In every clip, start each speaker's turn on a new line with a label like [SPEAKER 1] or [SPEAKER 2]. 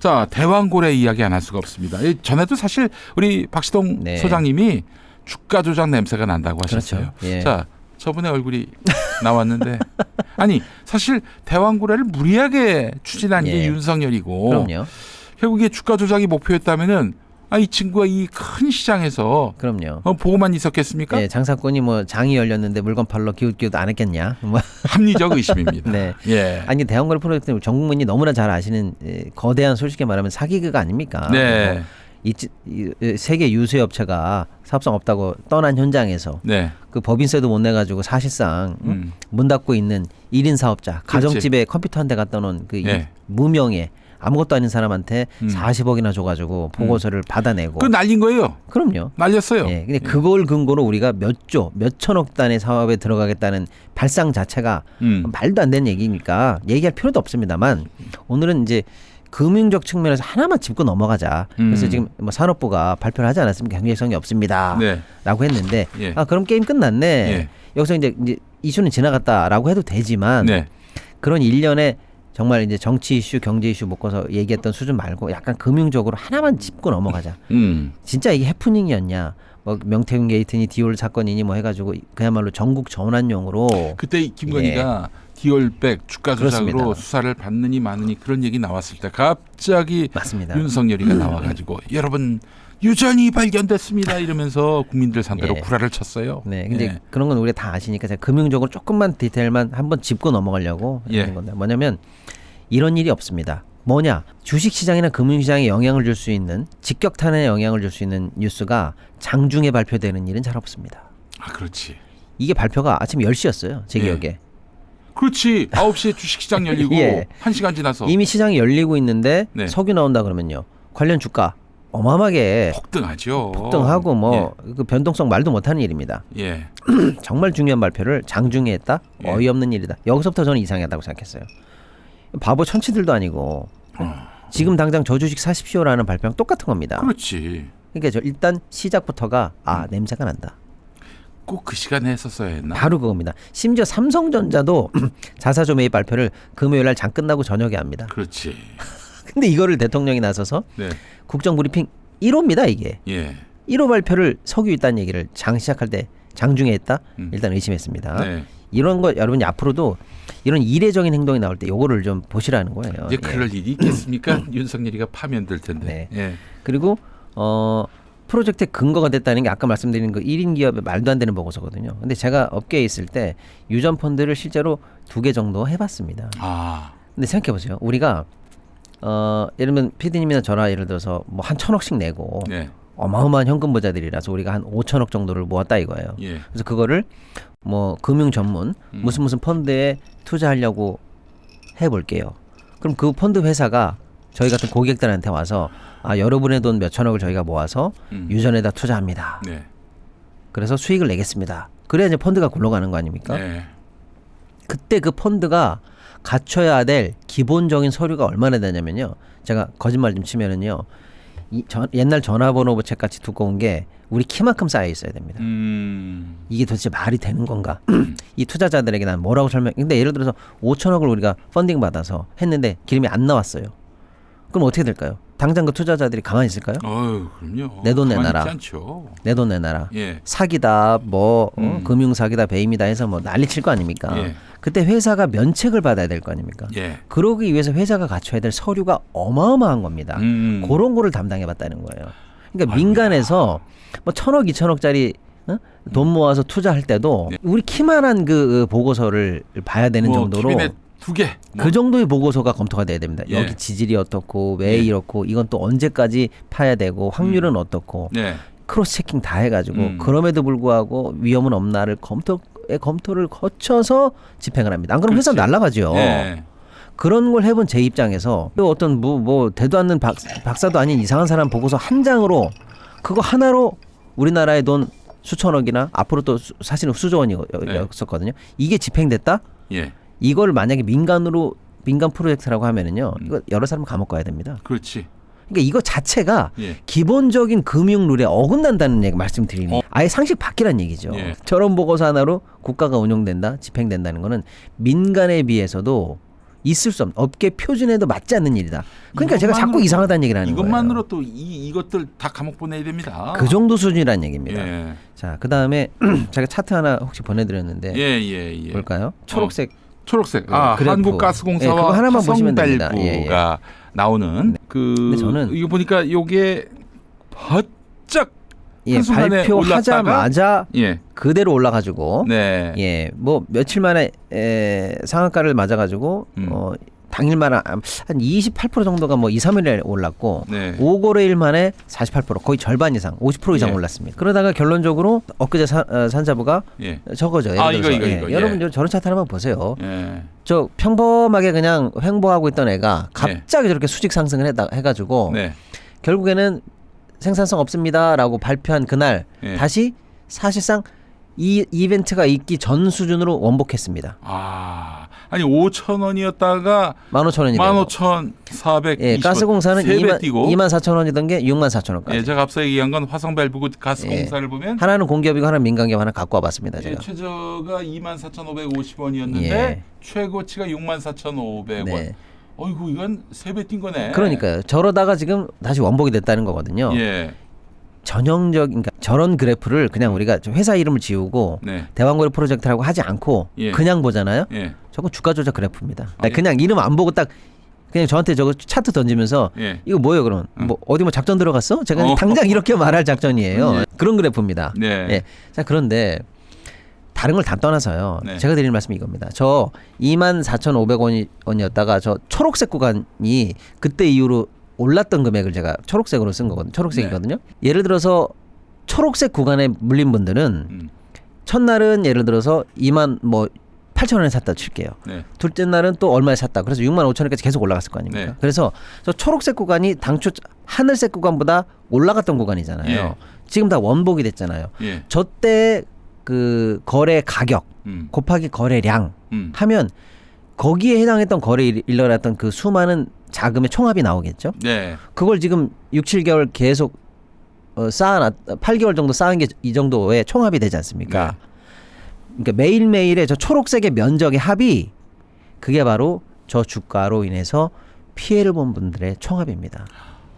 [SPEAKER 1] 자 대왕고래 이야기 안 할 수가 없습니다. 이 전에도 사실 우리 박시동
[SPEAKER 2] 네.
[SPEAKER 1] 소장님이 주가 조작 냄새가 난다고 하셨어요.
[SPEAKER 2] 그렇죠. 예.
[SPEAKER 1] 자 저번에 얼굴이 나왔는데 아니 사실 대왕고래를 무리하게 추진한 게
[SPEAKER 2] 예.
[SPEAKER 1] 윤석열이고
[SPEAKER 2] 그럼요.
[SPEAKER 1] 결국에 주가 조작이 목표였다면은 아, 이 친구가 이 큰 시장에서
[SPEAKER 2] 그럼요.
[SPEAKER 1] 어, 보고만 있었겠습니까?
[SPEAKER 2] 예, 장사꾼이 뭐 장이 열렸는데 물건 팔러 기웃기웃 안 했겠냐. 뭐.
[SPEAKER 1] 합리적 의심입니다.
[SPEAKER 2] 네.
[SPEAKER 1] 예.
[SPEAKER 2] 아니 대형거래 프로젝트 전 국민이 너무나 잘 아시는 예, 거대한 솔직히 말하면 사기극 아닙니까?
[SPEAKER 1] 네.
[SPEAKER 2] 뭐 이, 이, 이 세계 유수의 업체가 사업성 없다고 떠난 현장에서
[SPEAKER 1] 네.
[SPEAKER 2] 그 법인세도 못 내가지고 사실상 음.
[SPEAKER 1] 음.
[SPEAKER 2] 문 닫고 있는 1인 사업자. 가정집에 컴퓨터 한 대 갖다 놓은 그 이-
[SPEAKER 1] 예.
[SPEAKER 2] 무명의 아무것도 아닌 사람한테
[SPEAKER 1] 음.
[SPEAKER 2] 40억이나 줘가지고 보고서를 받아내고
[SPEAKER 1] 그 날린 거예요.
[SPEAKER 2] 그럼요.
[SPEAKER 1] 날렸어요.
[SPEAKER 2] 예, 근데 그걸 근거로 우리가 몇 조, 몇 천억 단의 사업에 들어가겠다는 발상 자체가
[SPEAKER 1] 음.
[SPEAKER 2] 말도 안 되는 얘기니까 얘기할 필요도 없습니다만 오늘은 이제 금융적 측면에서 하나만 짚고 넘어가자. 그래서
[SPEAKER 1] 음.
[SPEAKER 2] 지금 뭐 산업부가 발표를 하지 않았습니까? 경제성이 없습니다.
[SPEAKER 1] 네.
[SPEAKER 2] 라고 했는데
[SPEAKER 1] 예.
[SPEAKER 2] 아 그럼 게임 끝났네.
[SPEAKER 1] 예.
[SPEAKER 2] 여기서 이제, 이제 이슈는 지나갔다라고 해도 되지만
[SPEAKER 1] 네.
[SPEAKER 2] 그런 일련의 정말 이제 정치 이슈, 경제 이슈 묶어서 얘기했던 수준 말고 약간 금융적으로 하나만 짚고 넘어가자.
[SPEAKER 1] 음.
[SPEAKER 2] 진짜 이게 해프닝이었냐? 뭐 명태균 게이트니 디올 사건이니 뭐 해가지고 그야말로 전국 전환용으로
[SPEAKER 1] 그때 이 김건희가 디올백 주가 조작으로
[SPEAKER 2] 예. 그렇습니다.
[SPEAKER 1] 수사를 받느니 마느니 그런 얘기 나왔을 때 갑자기
[SPEAKER 2] 맞습니다. 음.
[SPEAKER 1] 윤석열이가 나와가지고 여러분 유전이 발견됐습니다 이러면서 국민들 상대로
[SPEAKER 2] 예.
[SPEAKER 1] 구라를 쳤어요.
[SPEAKER 2] 네, 근데
[SPEAKER 1] 예.
[SPEAKER 2] 그런 건 우리가 다 아시니까 제가 금융적으로 조금만 디테일만 한번 짚고 넘어가려고
[SPEAKER 1] 예.
[SPEAKER 2] 하는 건데 뭐냐면 이런 일이 없습니다. 뭐냐 주식 시장이나 금융 시장에 영향을 줄 수 있는 직격탄에 영향을 줄 수 있는 뉴스가 장중에 발표되는 일은 잘 없습니다.
[SPEAKER 1] 아 그렇지.
[SPEAKER 2] 이게 발표가 아침 10시였어요. 제
[SPEAKER 1] 예.
[SPEAKER 2] 기억에.
[SPEAKER 1] 그렇지. 9시에 주식시장 열리고
[SPEAKER 2] 예.
[SPEAKER 1] 한 1시간 지나서
[SPEAKER 2] 이미 시장이 열리고 있는데
[SPEAKER 1] 네.
[SPEAKER 2] 석유 나온다 그러면요. 관련 주가 어마어마하게
[SPEAKER 1] 폭등하죠.
[SPEAKER 2] 폭등하고 뭐 그 변동성 말도 못하는 일입니다.
[SPEAKER 1] 예. 예.
[SPEAKER 2] 정말 중요한 발표를 장중에 했다?
[SPEAKER 1] 예.
[SPEAKER 2] 어이없는 일이다. 여기서부터 저는 이상하다고 생각했어요. 바보 천치들도 아니고
[SPEAKER 1] 어.
[SPEAKER 2] 지금 당장 저 주식 사십시오라는 발표랑 똑같은 겁니다.
[SPEAKER 1] 그렇지.
[SPEAKER 2] 그러니까 저 일단 시작부터가 아 냄새가 난다.
[SPEAKER 1] 꼭 그 시간에 했었어야 했나?
[SPEAKER 2] 바로 그겁니다. 심지어 삼성전자도 자사조 매입 발표를 금요일 날 장 끝나고 저녁에 합니다.
[SPEAKER 1] 그렇지.
[SPEAKER 2] 근데 이거를 대통령이 나서서
[SPEAKER 1] 네.
[SPEAKER 2] 국정 브리핑 1호입니다 이게.
[SPEAKER 1] 예.
[SPEAKER 2] 1호 발표를 석유 있다는 얘기를 장 시작할 때 장중에 했다?
[SPEAKER 1] 음.
[SPEAKER 2] 일단 의심했습니다.
[SPEAKER 1] 네.
[SPEAKER 2] 이런 거 여러분이 앞으로도 이런 이례적인 행동이 나올 때 요거를 좀 보시라는 거예요.
[SPEAKER 1] 이제
[SPEAKER 2] 예.
[SPEAKER 1] 그럴 일이 있겠습니까? 윤석열이가 파면될 텐데. 예.
[SPEAKER 2] 그리고 어 프로젝트의 근거가 됐다는 게 아까 말씀드린 그 1인 기업의 말도 안 되는 보고서거든요. 근데 제가 업계에 있을 때 유전 펀드를 실제로 두 개 정도 해봤습니다.
[SPEAKER 1] 아.
[SPEAKER 2] 근데 생각해 보세요. 우리가 어 예를 들면 피디님이나 저나 예를 들어서 뭐 한 천억씩 내고
[SPEAKER 1] 네.
[SPEAKER 2] 어마어마한 현금 부자들이라서 우리가 한 5천억 정도를 모았다 이거예요.
[SPEAKER 1] 예.
[SPEAKER 2] 그래서 그거를 뭐 금융 전문
[SPEAKER 1] 음.
[SPEAKER 2] 무슨 무슨 펀드에 투자하려고 해볼게요. 그럼 그 펀드 회사가 저희 같은 고객들한테 와서 아 여러분의 돈 몇 천억을 저희가 모아서
[SPEAKER 1] 음.
[SPEAKER 2] 유전에다 투자합니다.
[SPEAKER 1] 네.
[SPEAKER 2] 그래서 수익을 내겠습니다. 그래야 이제 펀드가 굴러가는 거 아닙니까?
[SPEAKER 1] 네.
[SPEAKER 2] 그때 그 펀드가 갖춰야 될 기본적인 서류가 얼마나 되냐면요. 제가 거짓말 좀 치면은요. 이 전, 옛날 전화번호 책 같이 두꺼운 게 우리 키만큼 쌓여 있어야 됩니다.
[SPEAKER 1] 음.
[SPEAKER 2] 이게 도대체 말이 되는 건가? 이 투자자들에게 난 뭐라고 설명? 근데 예를 들어서 5천억을 우리가 펀딩 받아서 했는데 기름이 안 나왔어요. 그럼 어떻게 될까요? 당장 그 투자자들이 가만히 있을까요?
[SPEAKER 1] 어유, 그럼요.
[SPEAKER 2] 내돈
[SPEAKER 1] 가만히
[SPEAKER 2] 내놔라.
[SPEAKER 1] 있지 않죠.
[SPEAKER 2] 내 돈 내놔라.
[SPEAKER 1] 예.
[SPEAKER 2] 사기다, 뭐 어?
[SPEAKER 1] 음.
[SPEAKER 2] 금융 사기다, 배임이다 해서 뭐 난리 칠 거 아닙니까?
[SPEAKER 1] 예.
[SPEAKER 2] 그때 회사가 면책을 받아야 될 거 아닙니까?
[SPEAKER 1] 예.
[SPEAKER 2] 그러기 위해서 회사가 갖춰야 될 서류가 어마어마한 겁니다.
[SPEAKER 1] 음.
[SPEAKER 2] 그런 거를 담당해봤다는 거예요. 그러니까 민간에서 뭐 천억, 이천억짜리 어? 돈 모아서 투자할 때도
[SPEAKER 1] 네.
[SPEAKER 2] 우리 키만한 그 보고서를 봐야 되는
[SPEAKER 1] 뭐
[SPEAKER 2] 정도로
[SPEAKER 1] 키비넷 두 개. 뭐.
[SPEAKER 2] 그 정도의 보고서가 검토가 돼야 됩니다.
[SPEAKER 1] 예.
[SPEAKER 2] 여기 지질이 어떻고 왜
[SPEAKER 1] 예.
[SPEAKER 2] 이렇고 이건 또 언제까지 파야 되고 확률은 어떻고
[SPEAKER 1] 네.
[SPEAKER 2] 크로스 체킹 다 해가지고
[SPEAKER 1] 음.
[SPEAKER 2] 그럼에도 불구하고 위험은 없나를 검토의 검토를 거쳐서 집행을 합니다. 안 그러면 회사. 날라가죠.
[SPEAKER 1] 예.
[SPEAKER 2] 그런 걸 해본 제 입장에서 또 어떤 뭐, 뭐 대도 않는 박, 박사도 아닌 이상한 사람 보고서 한 장으로 그거 하나로 우리나라의 돈 수천억이나 앞으로 또 수- 사실은 수조
[SPEAKER 1] 네.
[SPEAKER 2] 원이었었거든요. 이게 집행됐다?
[SPEAKER 1] 예.
[SPEAKER 2] 이걸 만약에 민간으로 민간 프로젝트라고 하면은요.
[SPEAKER 1] 음.
[SPEAKER 2] 이거 여러 사람 감옥 가야 됩니다.
[SPEAKER 1] 그렇지.
[SPEAKER 2] 그러니까 이거 자체가
[SPEAKER 1] 예.
[SPEAKER 2] 기본적인 금융 룰에 어긋난다는 얘기 말씀드립니다.
[SPEAKER 1] 어.
[SPEAKER 2] 아예 상식 바뀌란 얘기죠.
[SPEAKER 1] 예.
[SPEAKER 2] 저런 보고서 하나로 국가가 운영된다, 집행된다는 거는 민간에 비해서도 있을 수 없는 업계 표준에도 맞지 않는 일이다. 그러니까 제가 자꾸
[SPEAKER 1] 이것만으로-
[SPEAKER 2] 이상하다는 얘기를 하는
[SPEAKER 1] 이것만으로 또 이 이것들 다 감옥 보내야 됩니다.
[SPEAKER 2] 거예요. 그 정도 수준이라는 얘기입니다.
[SPEAKER 1] 예.
[SPEAKER 2] 자, 그다음에 제가 차트 하나 혹시 보내 드렸는데
[SPEAKER 1] 예, 예, 예.
[SPEAKER 2] 볼까요? 초록색
[SPEAKER 1] 초록색.
[SPEAKER 2] 그
[SPEAKER 1] 아,
[SPEAKER 2] 그래프. 예,
[SPEAKER 1] 한국가스공사와
[SPEAKER 2] 그거 하나만 보시면 됩니다.
[SPEAKER 1] 화성밸브가
[SPEAKER 2] 예,
[SPEAKER 1] 나오는 그
[SPEAKER 2] 근데 저는-
[SPEAKER 1] 이거 보니까 요게 바짝
[SPEAKER 2] 예,
[SPEAKER 1] 한순간에
[SPEAKER 2] 발표하자마자
[SPEAKER 1] 예.
[SPEAKER 2] 그대로 올라가지고
[SPEAKER 1] 네.
[SPEAKER 2] 예, 뭐 며칠 만에 에, 상한가를 맞아가지고
[SPEAKER 1] 음.
[SPEAKER 2] 어, 당일만 한 28% 정도가 뭐 2, 3일에 올랐고
[SPEAKER 1] 네.
[SPEAKER 2] 5거래일 만에 48% 거의 절반 이상 50% 이상
[SPEAKER 1] 예.
[SPEAKER 2] 올랐습니다. 그러다가 결론적으로 엊그제 사, 어, 산자부가
[SPEAKER 1] 예.
[SPEAKER 2] 예를
[SPEAKER 1] 아, 이거. 이거,
[SPEAKER 2] 예,
[SPEAKER 1] 이거, 예.
[SPEAKER 2] 여러분 저런 차트 한번 보세요.
[SPEAKER 1] 예.
[SPEAKER 2] 저 평범하게 그냥 횡보하고 있던 애가 갑자기 저렇게 수직 상승을 해다, 해가지고
[SPEAKER 1] 네.
[SPEAKER 2] 결국에는 생산성 없습니다라고 발표한 그날
[SPEAKER 1] 예.
[SPEAKER 2] 다시 사실상 이 이벤트가 있기 전 수준으로 원복했습니다.
[SPEAKER 1] 아. 아니 5천 원이었다가
[SPEAKER 2] 15,000원이 되고.
[SPEAKER 1] 15,420원.
[SPEAKER 2] 예, 가스공사는
[SPEAKER 1] 3배
[SPEAKER 2] 2만,
[SPEAKER 1] 뛰고
[SPEAKER 2] 2만 4천 원이던 게 6만 4천 원까지.
[SPEAKER 1] 예, 제가 앞서 얘기한 건 화성밸브 가스공사를 보면
[SPEAKER 2] 하나는 공기업이고 하나는 민간기업 하나 갖고 와봤습니다.
[SPEAKER 1] 예,
[SPEAKER 2] 제가.
[SPEAKER 1] 최저가 24,550원이었는데
[SPEAKER 2] 예.
[SPEAKER 1] 최고치가 64,500원.
[SPEAKER 2] 네.
[SPEAKER 1] 어이구 이건 세 배 뛴 거네.
[SPEAKER 2] 그러니까요. 저러다가 지금 다시 원복이 됐다는 거거든요.
[SPEAKER 1] 예.
[SPEAKER 2] 전형적, 그러니까 저런 그래프를 그냥 우리가 좀 회사 이름을 지우고
[SPEAKER 1] 네.
[SPEAKER 2] 대왕거래 프로젝트라고 하지 않고
[SPEAKER 1] 예.
[SPEAKER 2] 그냥 보잖아요.
[SPEAKER 1] 예.
[SPEAKER 2] 저건 주가 조작 그래프입니다.
[SPEAKER 1] 아, 예.
[SPEAKER 2] 그냥 이름 안 보고 딱 그냥 저한테 저거 차트 던지면서
[SPEAKER 1] 예.
[SPEAKER 2] 이거 뭐예요 그러면 뭐 어디 뭐 작전 들어갔어? 제가
[SPEAKER 1] 어.
[SPEAKER 2] 당장 이렇게 말할 작전이에요.
[SPEAKER 1] 예.
[SPEAKER 2] 그런 그래프입니다.
[SPEAKER 1] 네.
[SPEAKER 2] 예. 자 그런데 다른 걸 다 떠나서요.
[SPEAKER 1] 네.
[SPEAKER 2] 제가 드리는 말씀이 이겁니다. 저 24,500원이었다가 저 초록색 구간이 그때 이후로 올랐던 금액을 제가 초록색으로 쓴 거거든요. 초록색이거든요. 예를 들어서 초록색 구간에 물린 분들은
[SPEAKER 1] 음.
[SPEAKER 2] 첫날은 예를 들어서 2만 뭐 8천 원에 샀다 칠게요.
[SPEAKER 1] 네.
[SPEAKER 2] 둘째 날은 또 얼마에 샀다. 그래서 6만 5천 원까지 계속 올라갔을 거 아닙니까?
[SPEAKER 1] 네.
[SPEAKER 2] 그래서 저 초록색 구간이 당초 하늘색 구간보다 올라갔던 구간이잖아요.
[SPEAKER 1] 예.
[SPEAKER 2] 지금 다 원복이 됐잖아요.
[SPEAKER 1] 예.
[SPEAKER 2] 저때 그 거래 가격
[SPEAKER 1] 음.
[SPEAKER 2] 곱하기 거래량
[SPEAKER 1] 음.
[SPEAKER 2] 하면 거기에 해당했던 거래 일- 일어났던 그 수많은 자금의 총합이 나오겠죠.
[SPEAKER 1] 네.
[SPEAKER 2] 그걸 지금 6, 7개월 계속 어, 쌓아놨 8개월 정도 쌓은 게 이 정도의 총합이 되지 않습니까?
[SPEAKER 1] 네.
[SPEAKER 2] 그러니까 매일매일의 저 초록색의 면적의 합이 그게 바로 저 주가로 인해서 피해를 본 분들의 총합입니다.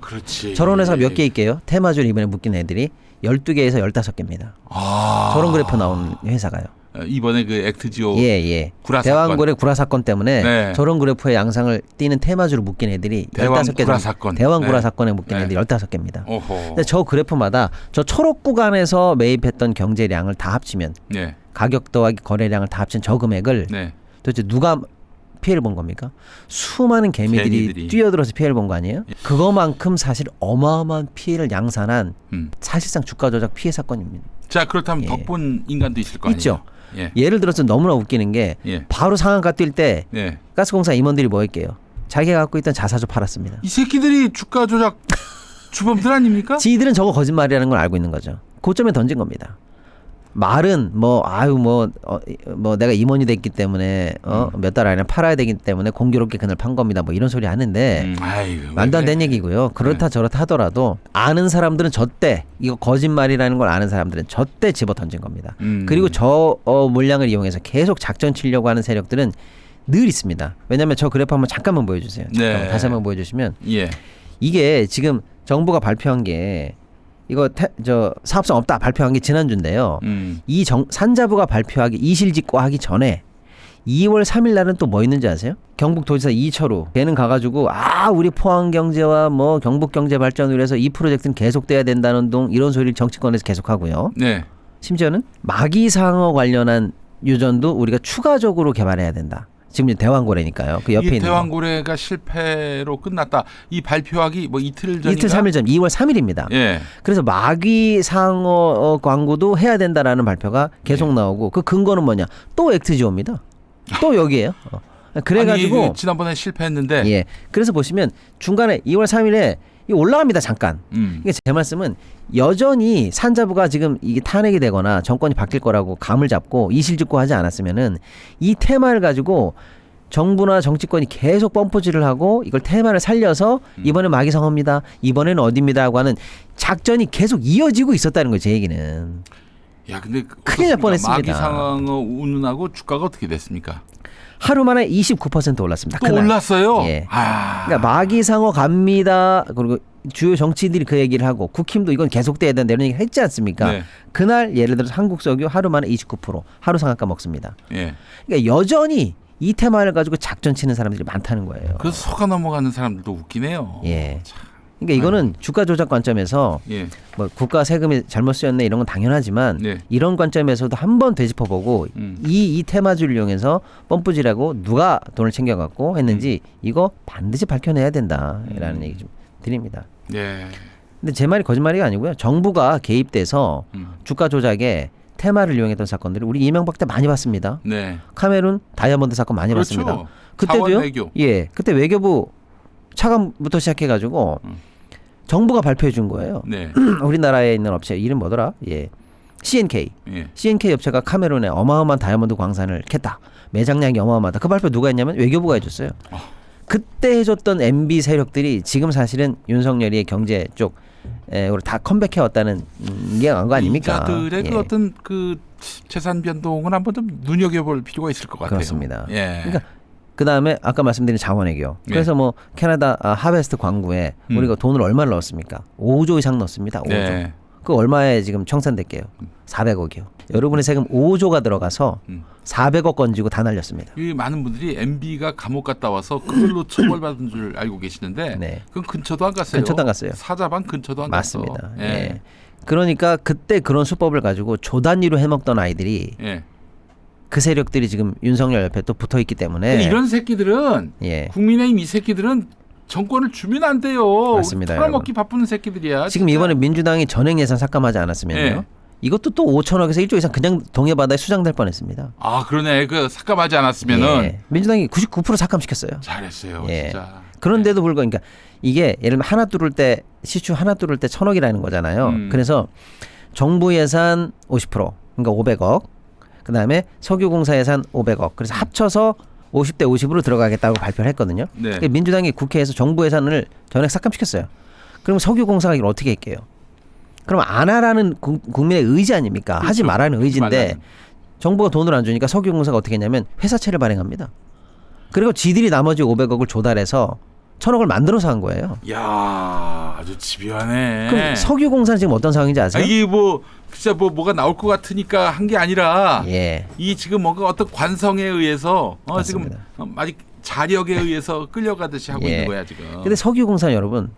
[SPEAKER 1] 그렇지.
[SPEAKER 2] 저런 회사 몇 개 있게요? 테마주를 이번에 묶인 애들이 12개에서 15개입니다.
[SPEAKER 1] 아.
[SPEAKER 2] 저런 그래프 나온 회사가요.
[SPEAKER 1] 어, 이번에 그 액트지오
[SPEAKER 2] 예, 예.
[SPEAKER 1] 구라
[SPEAKER 2] 대왕고래 구라 사건 때문에
[SPEAKER 1] 네.
[SPEAKER 2] 저런 그래프의 양상을 띠는 테마주를 묶인 애들이
[SPEAKER 1] 대왕
[SPEAKER 2] 15개
[SPEAKER 1] 구라 사건.
[SPEAKER 2] 대왕 구라
[SPEAKER 1] 네.
[SPEAKER 2] 사건에 묶인
[SPEAKER 1] 네.
[SPEAKER 2] 애들이 15개입니다.
[SPEAKER 1] 오호.
[SPEAKER 2] 근데 저 그래프마다 저 초록 구간에서 매입했던 경제량을 다 합치면
[SPEAKER 1] 네.
[SPEAKER 2] 가격 더하기 거래량을 다 합친 저 금액을
[SPEAKER 1] 네.
[SPEAKER 2] 도대체 누가 피해를 본 겁니까? 수많은 개미들이,
[SPEAKER 1] 개미들이.
[SPEAKER 2] 뛰어들어서 피해를 본 거 아니에요? 그거만큼 사실 어마어마한 피해를 양산한
[SPEAKER 1] 음.
[SPEAKER 2] 사실상 주가 조작 피해 사건입니다.
[SPEAKER 1] 자, 그렇다면
[SPEAKER 2] 예.
[SPEAKER 1] 덕분 인간도 있을 거 아니에요?
[SPEAKER 2] 있죠.
[SPEAKER 1] 예.
[SPEAKER 2] 예를 들어서 너무나 웃기는 게
[SPEAKER 1] 예.
[SPEAKER 2] 바로 상한가 뛸 때
[SPEAKER 1] 예.
[SPEAKER 2] 가스공사 임원들이 뭐 했게요? 자기가 갖고 있던 자사주 팔았습니다.
[SPEAKER 1] 이 새끼들이 주가 조작 주범들 아닙니까?
[SPEAKER 2] 지들은 저거 거짓말이라는 걸 알고 있는 거죠. 고점에 던진 겁니다. 말은 뭐 아유 뭐 어, 뭐 내가 임원이 됐기 때문에 어,
[SPEAKER 1] 음.
[SPEAKER 2] 몇달 안에 팔아야 되기 때문에 공교롭게 그날 판 겁니다. 뭐 이런 소리 하는데
[SPEAKER 1] 음, 아이고. 왜
[SPEAKER 2] 말도 안? 되는 얘기고요. 그렇다
[SPEAKER 1] 네.
[SPEAKER 2] 저렇다 하더라도 아는 사람들은 저때 이거 거짓말이라는 걸 아는 사람들은 저때 집어 던진 겁니다.
[SPEAKER 1] 음.
[SPEAKER 2] 그리고 저 어, 물량을 이용해서 계속 작전 치려고 하는 세력들은 늘 있습니다. 왜냐하면 저 그래프 한번 잠깐만 보여주세요. 잠깐만
[SPEAKER 1] 네.
[SPEAKER 2] 다시 한번 보여주시면
[SPEAKER 1] 예.
[SPEAKER 2] 이게 지금 정부가 발표한 게 이거 태, 저 사업성 없다 발표한 게 지난주인데요.
[SPEAKER 1] 음.
[SPEAKER 2] 이 정, 산자부가 발표하기 이실직고하기 전에 2월 3일 날은 또 뭐 있는지 아세요? 경북도지사 이철우 걔는 가가지고 아 우리 포항경제와 뭐 경북경제 발전을 위해서 이 프로젝트는 계속돼야 된다는 동 이런 소리를 정치권에서 계속하고요.
[SPEAKER 1] 네.
[SPEAKER 2] 심지어는 마기상어 관련한 유전도 우리가 추가적으로 개발해야 된다. 지금 이제 대왕고래니까요. 그 옆에
[SPEAKER 1] 이
[SPEAKER 2] 있는 거.
[SPEAKER 1] 대왕고래가 실패로 끝났다. 이 발표하기 뭐 이틀 전인가?
[SPEAKER 2] 이틀 3일 전 2월 3일입니다.
[SPEAKER 1] 예.
[SPEAKER 2] 그래서 마귀 상어 어, 광고도 해야 된다라는 발표가 계속
[SPEAKER 1] 네.
[SPEAKER 2] 나오고 그 근거는 뭐냐? 또 액트지오입니다. 또 여기에요. 어. 그래가지고
[SPEAKER 1] 그 지난번에 실패했는데.
[SPEAKER 2] 예. 그래서 보시면 중간에 2월 3일에 이 올라갑니다 잠깐.
[SPEAKER 1] 음.
[SPEAKER 2] 이게 제 말씀은 여전히 산자부가 지금 이게 탄핵이 되거나 정권이 바뀔 거라고 감을 잡고 이실직고 하지 않았으면은 이 테마를 가지고 정부나 정치권이 계속 펌프질을 하고 이걸 테마를 살려서
[SPEAKER 1] 음.
[SPEAKER 2] 이번에 마기성어입니다. 이번에는 어디입니다라고 하는 작전이 계속 이어지고 있었다는 거예요. 제 얘기는.
[SPEAKER 1] 야, 근데 그-
[SPEAKER 2] 큰일 날? 뻔했습니다.
[SPEAKER 1] 마기상어 운운하고 주가가 어떻게 됐습니까?
[SPEAKER 2] 하루 만에 29% 올랐습니다.
[SPEAKER 1] 또
[SPEAKER 2] 그날.
[SPEAKER 1] 올랐어요.
[SPEAKER 2] 예.
[SPEAKER 1] 아,
[SPEAKER 2] 그러니까 마기상어 갑니다. 그리고 주요 정치인들이 그 얘기를 하고 국힘도 이건 계속돼야 된다 이런 얘기 했지 않습니까?
[SPEAKER 1] 네.
[SPEAKER 2] 그날 예를 들어서 한국 석유 하루 만에 29% 하루 상한가 먹습니다.
[SPEAKER 1] 예.
[SPEAKER 2] 그러니까 여전히 이 테마를 가지고 작전 치는 사람들이 많다는 거예요.
[SPEAKER 1] 그래서 속아 넘어가는 사람들도 웃기네요.
[SPEAKER 2] 예. 그러니까 이거는 주가 조작 관점에서
[SPEAKER 1] 예.
[SPEAKER 2] 뭐 국가 세금이 잘못 쓰였네 이런 건 당연하지만
[SPEAKER 1] 네.
[SPEAKER 2] 이런 관점에서도 한번 되짚어보고
[SPEAKER 1] 음.
[SPEAKER 2] 이, 이 테마주를 이용해서 펌프질하고 누가 돈을 챙겨갖고 했는지 이거 반드시 밝혀내야 된다라는
[SPEAKER 1] 음.
[SPEAKER 2] 얘기 좀 드립니다.
[SPEAKER 1] 예.
[SPEAKER 2] 근데 제 말이 거짓말이 아니고요. 정부가 개입돼서
[SPEAKER 1] 음.
[SPEAKER 2] 주가 조작에 테마를 이용했던 사건들을 우리 이명박 때 많이 봤습니다.
[SPEAKER 1] 네.
[SPEAKER 2] 카메룬 다이아몬드 사건 많이 봤습니다.
[SPEAKER 1] 그렇죠.
[SPEAKER 2] 그때도요.
[SPEAKER 1] 사원 외교.
[SPEAKER 2] 예, 그때 외교부 차관부터 시작해가지고
[SPEAKER 1] 음.
[SPEAKER 2] 정부가 발표해 준 거예요.
[SPEAKER 1] 네.
[SPEAKER 2] 우리나라에 있는 업체 이름 뭐더라? 예, CNK.
[SPEAKER 1] 예.
[SPEAKER 2] CNK 업체가 카메룬에 어마어마한 다이아몬드 광산을 캤다. 매장량이 어마어마하다. 그 발표 누가 했냐면 외교부가 해줬어요.
[SPEAKER 1] 아.
[SPEAKER 2] 그때 해줬던 MB 세력들이 지금 사실은 윤석열이 경제 쪽으로 다 컴백해 왔다는 음, 게거 아닙니까?
[SPEAKER 1] 이자들의
[SPEAKER 2] 예.
[SPEAKER 1] 그 어떤 그 재산 변동은 한번 좀 눈여겨볼 필요가 있을 것 같아요.
[SPEAKER 2] 그렇습니다.
[SPEAKER 1] 예.
[SPEAKER 2] 그러니까 그 다음에 아까 말씀드린 자원외교.
[SPEAKER 1] 네.
[SPEAKER 2] 그래서 뭐 캐나다 아, 하베스트 광구에
[SPEAKER 1] 음.
[SPEAKER 2] 우리가 돈을 얼마를 넣었습니까? 5조 이상 넣었습니다. 5조.
[SPEAKER 1] 네.
[SPEAKER 2] 그 얼마에 지금 청산될게요? 400억이요. 여러분의 세금 5조가 들어가서
[SPEAKER 1] 음.
[SPEAKER 2] 400억 건지고 다 날렸습니다.
[SPEAKER 1] 이 많은 분들이 MB가 감옥 갔다 와서 그걸로 처벌받은 줄 알고 계시는데
[SPEAKER 2] 네.
[SPEAKER 1] 그건 근처도 안 갔어요.
[SPEAKER 2] 근처도 안 갔어요.
[SPEAKER 1] 사자방 근처도 안
[SPEAKER 2] 맞습니다.
[SPEAKER 1] 갔어.
[SPEAKER 2] 예.
[SPEAKER 1] 예.
[SPEAKER 2] 그러니까 그때 그런 수법을 가지고 조 단위로 해먹던 아이들이
[SPEAKER 1] 예.
[SPEAKER 2] 그 세력들이 지금 윤석열 옆에 또 붙어 있기 때문에
[SPEAKER 1] 이런 새끼들은
[SPEAKER 2] 예.
[SPEAKER 1] 국민의힘 이 새끼들은 정권을 주면 안 돼요.
[SPEAKER 2] 맞습니다,
[SPEAKER 1] 털어먹기 바쁘는 새끼들이야.
[SPEAKER 2] 지금
[SPEAKER 1] 진짜.
[SPEAKER 2] 이번에 민주당이 전액 예산 삭감하지 않았으면요.
[SPEAKER 1] 예.
[SPEAKER 2] 이것도 또 5천억에서 1조 이상 그냥 동해바다에 수장될 뻔했습니다.
[SPEAKER 1] 아 그러네. 그 삭감하지 않았으면은
[SPEAKER 2] 예. 민주당이 99% 삭감시켰어요.
[SPEAKER 1] 잘했어요.
[SPEAKER 2] 예.
[SPEAKER 1] 진짜.
[SPEAKER 2] 그런데도 불구하고 그러니까 이게 예를 들면 하나 뚫을 때 시추 하나 뚫을 때 천억이라는 거잖아요.
[SPEAKER 1] 음.
[SPEAKER 2] 그래서 정부 예산 50% 그러니까 500억. 그 다음에 석유공사 예산 500억. 그래서 합쳐서 50대 50으로 들어가겠다고 발표를 했거든요.
[SPEAKER 1] 네.
[SPEAKER 2] 그러니까 민주당이 국회에서 정부 예산을 전액 삭감시켰어요. 그럼 석유공사가 이걸 어떻게 할게요? 그럼 안 하라는 국- 국민의 의지 아닙니까? 하지
[SPEAKER 1] 그렇죠.
[SPEAKER 2] 말라는 의지인데
[SPEAKER 1] 말라는.
[SPEAKER 2] 정부가 돈을 안 주니까 석유공사가 어떻게 했냐면 회사채를 발행합니다. 그리고 지들이 나머지 500억을 조달해서 천억을 만들어서 한 거예요.
[SPEAKER 1] 야 아주 집요하네.
[SPEAKER 2] 그럼 석유공사는 지금 어떤 상황인지
[SPEAKER 1] 아,
[SPEAKER 2] 아세요?
[SPEAKER 1] 이게 뭐 진짜 뭐 뭐가 나올 것 같으니까 한 게 아니라
[SPEAKER 2] 예.
[SPEAKER 1] 이 지금 뭔가 어떤 관성에 의해서 어, 지금
[SPEAKER 2] 맞습니다.
[SPEAKER 1] 어, 아직 자력에 의해서 끌려가듯이 하고
[SPEAKER 2] 예.
[SPEAKER 1] 있는 거야 지금.
[SPEAKER 2] 근데 석유 공사 여러분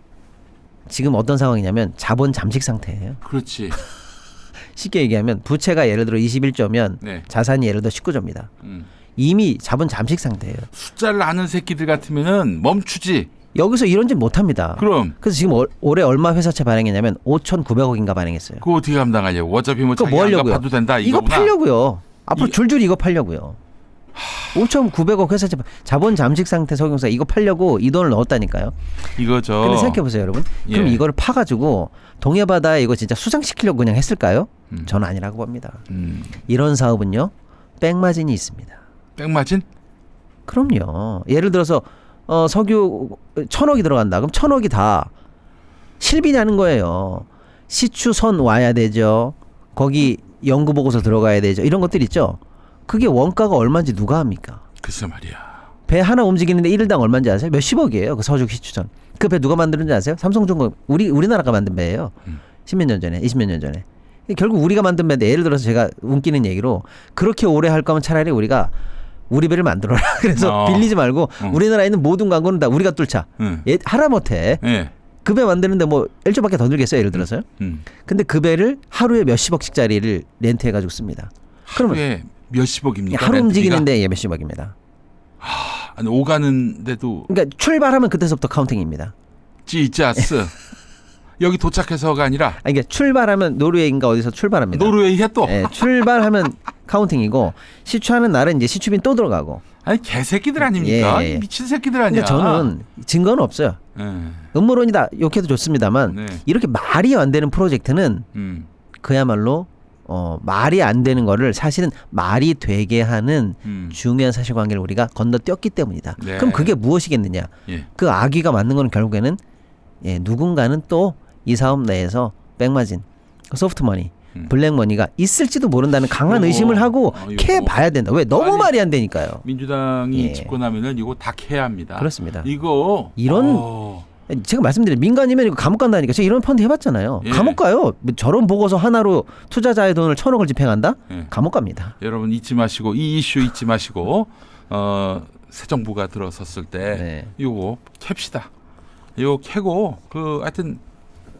[SPEAKER 2] 지금 어떤 상황이냐면 자본 잠식 상태예요.
[SPEAKER 1] 그렇지.
[SPEAKER 2] 쉽게 얘기하면 부채가 예를 들어 21조면
[SPEAKER 1] 네.
[SPEAKER 2] 자산이 예를 들어 19조입니다.
[SPEAKER 1] 음.
[SPEAKER 2] 이미 자본 잠식 상태예요.
[SPEAKER 1] 숫자를 아는 새끼들 같으면은 멈추지.
[SPEAKER 2] 여기서 이런 짓 못합니다.
[SPEAKER 1] 그럼
[SPEAKER 2] 그래서 지금 올- 올해 얼마 회사채 발행했냐면 5,900억인가 발행했어요.
[SPEAKER 1] 그거 어떻게 감당하려고? 어차피 뭐
[SPEAKER 2] 그거
[SPEAKER 1] 자기
[SPEAKER 2] 뭐
[SPEAKER 1] 안
[SPEAKER 2] 하려고요?
[SPEAKER 1] 갚아도 된다
[SPEAKER 2] 이거
[SPEAKER 1] 이거구나.
[SPEAKER 2] 팔려고요. 앞으로
[SPEAKER 1] 이-
[SPEAKER 2] 줄줄이 이거 팔려고요. 5,900억 회사채 발- 자본 잠식 상태 석유공사 이거 팔려고 이 돈을 넣었다니까요.
[SPEAKER 1] 이거죠.
[SPEAKER 2] 근데 생각해 보세요, 여러분. 그럼
[SPEAKER 1] 예.
[SPEAKER 2] 이거를 파가지고 동해 바다에 이거 진짜 수장시키려고 그냥 했을까요?
[SPEAKER 1] 음.
[SPEAKER 2] 저는 아니라고 봅니다.
[SPEAKER 1] 음.
[SPEAKER 2] 이런 사업은요, 백마진이 있습니다.
[SPEAKER 1] 백마진?
[SPEAKER 2] 그럼요. 예를 들어서 어, 석유 천억이 들어간다. 그럼 천억이 다 실비냐는 거예요. 시추선 와야 되죠. 거기 연구 보고서 들어가야 되죠. 이런 것들 있죠. 그게 원가가 얼마인지 누가 합니까?
[SPEAKER 1] 글쎄 말이야.
[SPEAKER 2] 배 하나 움직이는데 일당 얼마인지 아세요? 몇십억이에요. 그 서죽 시추선. 그 배 누가 만드는지 아세요? 삼성중공 우리 우리나라가 만든 배예요.
[SPEAKER 1] 음.
[SPEAKER 2] 십몇 년 전에, 이십 몇 년 전에. 결국 우리가 만든 배인데 예를 들어서 제가 웃기는 얘기로 그렇게 오래 할 거면 차라리 우리가 우리 배를 만들어라. 그래서
[SPEAKER 1] 어.
[SPEAKER 2] 빌리지 말고
[SPEAKER 1] 음.
[SPEAKER 2] 우리나라에 있는 모든 광고는 다 우리가 뚫자.
[SPEAKER 1] 응.
[SPEAKER 2] 예, 하라못해
[SPEAKER 1] 예.
[SPEAKER 2] 그 배 만드는데 뭐 1조밖에 더 들겠어요. 예를 들어서요.
[SPEAKER 1] 음.
[SPEAKER 2] 근데 그 배를 하루에 몇십억씩짜리를 렌트해 가지고 씁니다. 그러면
[SPEAKER 1] 하루에 몇십억입니까?
[SPEAKER 2] 하루? 움직이는데 예, 몇십억입니다.
[SPEAKER 1] 아니 오가는데도
[SPEAKER 2] 그러니까 출발하면 그때서부터 카운팅입니다.
[SPEAKER 1] 찌짜스 여기 도착해서가 아니라
[SPEAKER 2] 아니, 그러니까 출발하면 노르웨이인가 어디서 출발합니다.
[SPEAKER 1] 노르웨이에 또
[SPEAKER 2] 예, 출발하면 카운팅이고 시추하는 날은 이제 시추빈 또 들어가고.
[SPEAKER 1] 아니 개새끼들 아닙니까?
[SPEAKER 2] 예, 예.
[SPEAKER 1] 미친 새끼들 아니야.
[SPEAKER 2] 그러니까 저는 증거는 없어요.
[SPEAKER 1] 예.
[SPEAKER 2] 음모론이다 욕해도 좋습니다만
[SPEAKER 1] 네.
[SPEAKER 2] 이렇게 말이 안 되는 프로젝트는
[SPEAKER 1] 음.
[SPEAKER 2] 그야말로 어, 말이 안 되는 거를 사실은 말이 되게 하는
[SPEAKER 1] 음.
[SPEAKER 2] 중요한 사실관계를 우리가 건너뛰었기 때문이다.
[SPEAKER 1] 네.
[SPEAKER 2] 그럼 그게 무엇이겠느냐?
[SPEAKER 1] 예.
[SPEAKER 2] 그 악의가 맞는 건 결국에는 예, 누군가는 또 이 사업 내에서 백마진, 소프트머니,
[SPEAKER 1] 음.
[SPEAKER 2] 블랙머니가 있을지도 모른다는 강한 의심을 하고
[SPEAKER 1] 어, 요거.
[SPEAKER 2] 캐 봐야 된다. 왜 너무
[SPEAKER 1] 아니,
[SPEAKER 2] 말이 안 되니까요.
[SPEAKER 1] 민주당이
[SPEAKER 2] 예.
[SPEAKER 1] 집고 나면은 이거 다 캐야 합니다.
[SPEAKER 2] 그렇습니다.
[SPEAKER 1] 이거
[SPEAKER 2] 이런
[SPEAKER 1] 어,
[SPEAKER 2] 제가 말씀드린 민간이면 이거 감옥 간다니까. 제가 이런 펀드 해봤잖아요.
[SPEAKER 1] 예.
[SPEAKER 2] 감옥 가요. 뭐 저런 보고서 하나로 투자자의 돈을 천억을 집행한다?
[SPEAKER 1] 예.
[SPEAKER 2] 감옥 갑니다.
[SPEAKER 1] 여러분 잊지 마시고 이 이슈 잊지 마시고 어, 새 정부가 들어섰을 때
[SPEAKER 2] 네.
[SPEAKER 1] 요거 캡시다. 요거 캐고 그 하여튼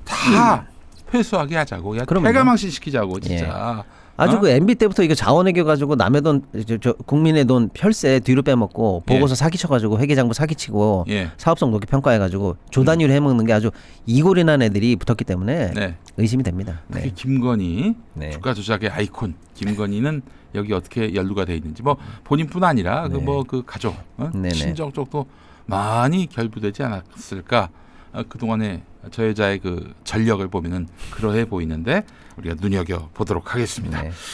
[SPEAKER 1] 다 회수하게 하자고. 야,
[SPEAKER 2] 음. 그럼요. 예.
[SPEAKER 1] 폐가망신 시키자고 진짜.
[SPEAKER 2] 아주
[SPEAKER 1] 어?
[SPEAKER 2] 그 MB 때부터 이거 자원외교 가지고 남의 돈, 저, 저 국민의 돈 혈세 뒤로 빼먹고 보고서 사기쳐가지고 회계장부 사기치고
[SPEAKER 1] 예.
[SPEAKER 2] 사업성 높게 평가해가지고 조단위로 해먹는 게 아주 이골이 난 애들이 붙었기 때문에
[SPEAKER 1] 네.
[SPEAKER 2] 의심이 됩니다. 네.
[SPEAKER 1] 김건희
[SPEAKER 2] 네.
[SPEAKER 1] 주가 조작의 아이콘 김건희는 여기 어떻게 연루가 돼 있는지 뭐 본인뿐 아니라 그
[SPEAKER 2] 네.
[SPEAKER 1] 뭐그 가족 어?
[SPEAKER 2] 네네.
[SPEAKER 1] 친정 쪽도 많이 결부되지 않았을까 어, 그 동안의 저 여자의 그 전력을 보면은 그러해 보이는데 우리가 눈여겨 보도록 하겠습니다.
[SPEAKER 2] 네.